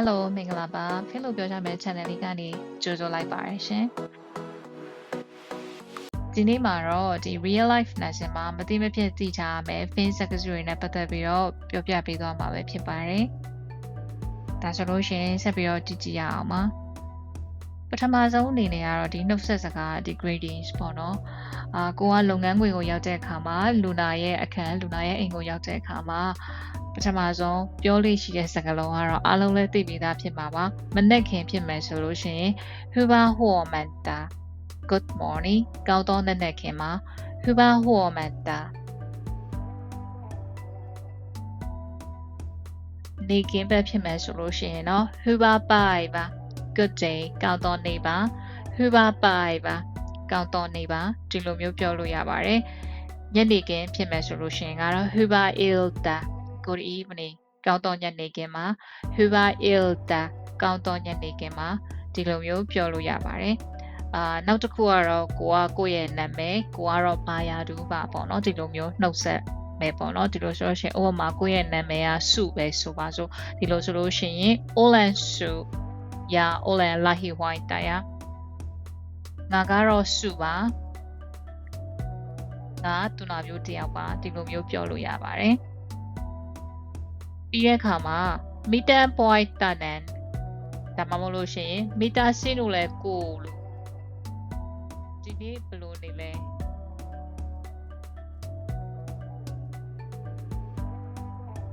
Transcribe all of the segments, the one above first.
Hello မင်္ဂလာပါဖိလို့ပြောကြမယ့် channel လေးကနေကြိုဆိုလိုက်ပါရရှင်ဒီနေ့မှာတော့ဒီ real life lesson မှာမသိမဖြစ်သိချာရမယ် fin စကားစုတွေနဲ့ပတ်သက်ပြီးတော့ပြောပြပေးသွားမှာပဲဖြစ်ပါတယ်ဒါဆိုလို့ရှရင်ဆက်ပြီးတော့ကြည့်ကြည့်ရအောင်ပါပထမဆုံးအနေနဲ့ကတော့ဒီနှုတ်ဆက်စကားဒီ greetings ပေါ့နော်အာကိုကလုပ်ငန်းခွင်ကိုရောက်တဲ့အခါမှာလူနာရဲ့အခန်းလူနာရဲ့အိမ်ကိုရောက်တဲ့အခါမှာ ပထမဆုံးပြောလို့ရှိတဲ့စကားလုံးကတော့အားလုံးလည်းသိပြီးသားဖြစ်မှာပါမနဲ့ခင်ဖြစ်မယ်ဆိုလို့ရှိရင် Huba Huomenta Good morning ကောင်းသောနေ့နဲ့ခင်မှာ Huba Huomenta နေကင်းဘက်ဖြစ်မယ်ဆိုလို့ရှိရင်တော့ Huba Pai ပါ Good day ကောင်းသောနေ့ပါ Huba Pai ပါကောင်းသောနေ့ပါဒီလိုမျိုးပြောလို့ရပါတယ်ညနေခင်းဖြစ်မယ်ဆိုလို့ရှိရင်ကတော့ Huba Ilta Good evening ကောင်းသောညနေခင်းမှာ Huba Ilta ကောင်းသောညနေခင်းမှာဒီလိုမျိုးပြောလို့ရပါတယ်အာနောက်တစ်ခုကတော့ကိုကကိုယ့်ရဲ့နာမည်ကိုကတော့ဘာယာဒူးပါပေါ့နော်ဒီလိုမျိုးနှုတ်ဆက်မယ်ပေါ့နော်ဒီလိုဆိုလို့ရှိရင်ဥပမာကိုယ့်ရဲ့နာမည်ကစုပဲဆိုပါစို့ဒီလိုဆိုလို့ရှိရင် Olan Su ယာ Olan Lahi White တရာငါကတော့စုပါငါတူနာမျိုးတယောက်ပါဒီလိုမျိုးပြောလို့ရပါတယ် ပြီးတဲ့အခါမှာ meter point တန်န်ဒါမှမဟုတ်လို့ရှိရင် meter စင်းလို့လဲကိုလို့ဒီနေ့ဘယ်လိုနေလဲ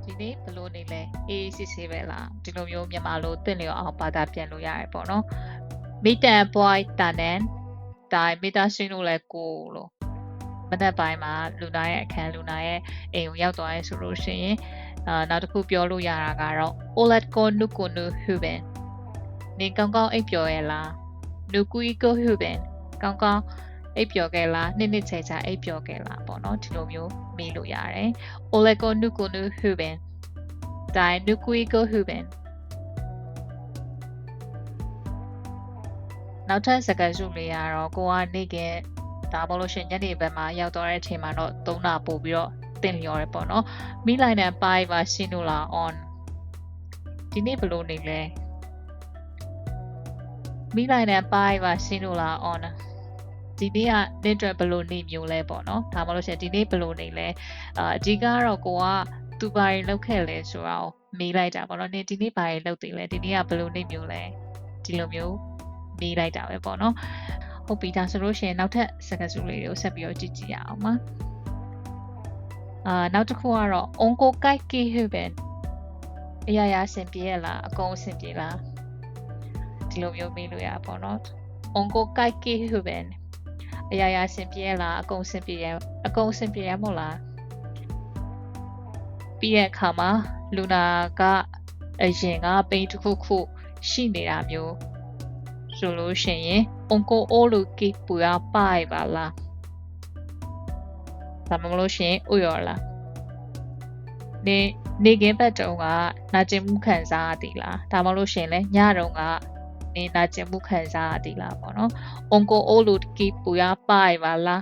ဒီနေ့ဘယ်လိုနေလဲအေးစစ်စစ်ပဲလားဒီလိုမျိုးမြန်မာလိုသင်လျော်အောင်ဘာသာပြန်လို့ရတယ်ပေါ့နော် meter point တန်န်ဒါမီတာရှင်းလို့လဲကိုလို့မနက်ပိုင်းမှာလူနာရဲ့အခန်းလူနာရဲ့အိမ်ကိုရောက်သွားရဲဆိုလို့ရှိရင် အာနောက်တစ်ခုပြောလို့ရတာကတော့ Olet ko nuku nu huben နေကောင်းကောင်းအိပ်ပျော်ရဲ့လား nuku ko huben ကောင်းကောင်းအိပ်ပျော်ခဲ့လားနှစ်နှစ်ချေချာအိပ်ပျော်ခဲ့လားပေါ့နော်ဒီလိုမျိုးမေးလို့ရတယ် Olet ko nuku nu huben ဒါ nuku ko huben နောက်ထပ်စကားစုလေးကတော့ကိုကနေကဒါပေါ့လို့ရှရင်ညနေဘက်မှာရောက်သွားတဲ့အချိန်မှာတော့သုံးတာပို့ပြီးတော့ တင်လျော်ရပေါ့နော်မိလိုက်တဲ့ပိုင်းပါရှင်းလို့လာ on ဒီနေ့ဘယ်လိုနေလဲမိလိုက်တဲ့ပိုင်းပါရှင်းလို့လာ on ဒီနေ့ကနေ့အတွက်ဘယ်လိုနေမျိုးလဲပေါ့နော်ဒါမှလို့ရှရင်ဒီနေ့ဘယ်လိုနေလဲအာအဓိကကတော့ကိုကသူဘာတွေလုပ်ခဲ့လဲဆိုတော့မေးလိုက်တာပေါ့နော်နေဒီနေ့ဘာတွေလုပ်သေးလဲဒီနေ့ကဘယ်လိုနေမျိုးလဲဒီလိုမျိုးမေးလိုက်တာပဲပေါ့နော်ဟုတ်ပြီဒါဆိုလို့ရှိရင်နောက်ထပ်စကားစုလေးတွေကိုဆက်ပြီးတော့ကြည့်ကြည့်ရအောင်ပါ အာနောက်တစ်ခုကတော့ onko kaiki huben အရာရာအဆင်ပြေရလားအကုန်အဆင်ပြေလားဒီလိုမျိုးမေးလို့ရပါတော့ onko kaiki huben အရာရာအဆင်ပြေရလားအကုန်အဆင်ပြေရအကုန်အဆင်ပြေရမို့လားပြီးတဲ့အခါမှာလူနာကအရင်ကပိန်တစ်ခုခုရှိနေတာမျိုးဆိုလို့ရှိရင် onko olu ki puya pai ba la ဒါမှမဟုတ်လို့ရှိရင်ဥရောလားနေနေကင်းဘက်တုန်းကနာကျင်မှုခံစားရသည်လားဒါမှမဟုတ်လို့ရှိရင်လည်းညတုန်းကနေနာကျင်မှုခံစားရသည်လားပေါ့နော် onko olu ki puya pai ba la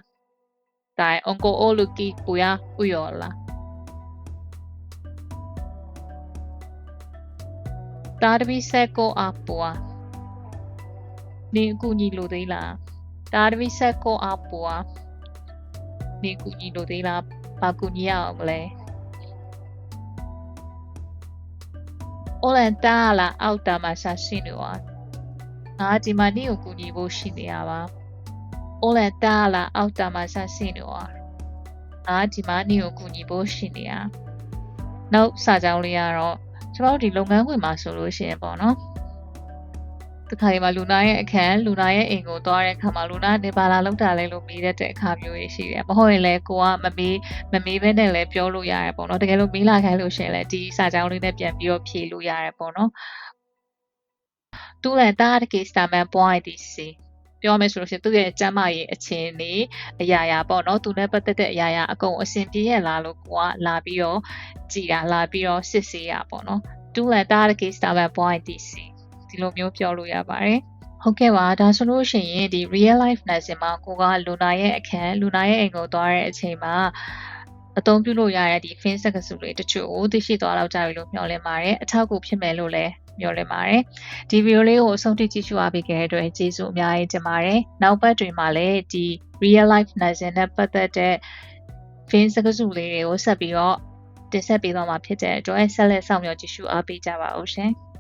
ဒါ onko olu ki puya ဥရောလားတာတပီဆက်ကိုအပွားနေအကူညီလိုသေးလားဒါတပိဆက်ကိုအပူอ่ะ နေအကူညီလိုသေးလားဘာကူညီရအောင်မလဲအိုလန်တာလာအောက်တာမှာရှာရှိနေွာငါဒီမှာနေကိုကူညီဖို့ရှိနေရပါအိုလန်တာလာအောက်တာမှာရှာရှိနေွာငါဒီမှာနေကိုကူညီဖို့ရှိနေရနောက်စာကြောင်းလေးကတော့ကျွန်တော်တို့ဒီလုပ်ငန်းခွင်မှာဆိုလို့ရှိရင်ပေါ့နော် တခါဒီမှာလူနာရဲ့အခန်းလူနာရဲ့အိမ်ကိုသွားတဲ့အခါမှာလူနာနေပါလာလောက်တာလဲလို့မေးတဲ့အခါမျိုးတွေရှိတယ်။မဟုတ်ရင်လည်းကိုကမမေးမမေးဘဲနဲ့လည်းပြောလို့ရတယ်ပေါ့နော်။တကယ်လို့မေးလာခိုင်းလို့ရှိရင်လည်းဒီစာကြောင်းလေးနဲ့ပြန်ပြီးတော့ဖြေလို့ရတယ်ပေါ့နော်။တူလည်းတားတကေစတာမန်ပွိုင်းဒီစီပြောမယ်ဆိုလို့ရှိရင်သူ့ရဲ့ကျမ်းမာရေးအခြေအနေအရာရာပေါ့နော်သူနဲ့ပတ်သက်တဲ့အရာရာအကုန်အဆင်ပြေရလားလို့ကိုကလာပြီးတော့ကြည်တာလာပြီးတော့စစ်ဆေးရပေါ့နော်တူလည်းတားတကေစတာမန်ပွိုင်း ဒီစီဒီလိုမျိုးပြောလို့ရပါတယ်ဟုတ်ကဲ့ပါဒါဆိုလို့ရှိရင်ဒီ real life nursing မှာကိုကလူနာရဲ့အခန်းလူနာရဲ့အိမ်ကိုသွားတဲ့အချိန်မှာအသုံးပြုလို့ရတဲ့ဒီ fin စက္ကစုလေးတချို့ကိုသိရှိသွားတော့ကြပြီလို့မျှော်လင့်ပါတယ်အထောက်အကူဖြစ်မယ်လို့လည်းမျှော်လင့်ပါတယ်ဒီဗီဒီယိုလေးကိုအဆုံးထိကြည့်ရှုအားပေးခဲ့တဲ့အတွက်ကျေးဇူးအများကြီးတင်ပါတယ်နောက်ပတ်တွင်မှာလည်းဒီ real life nursing နဲ့ပတ်သက်တဲ့ fin စက္ကစုလေးတွေကိုဆက်ပြီးတော့တင်ဆက်ပေးသွားမှာဖြစ်တဲ့အတွက်ဆက်လက်ဆောင်မျှော်ကြည့်ရှုအားပေးကြပါဦးရှင်။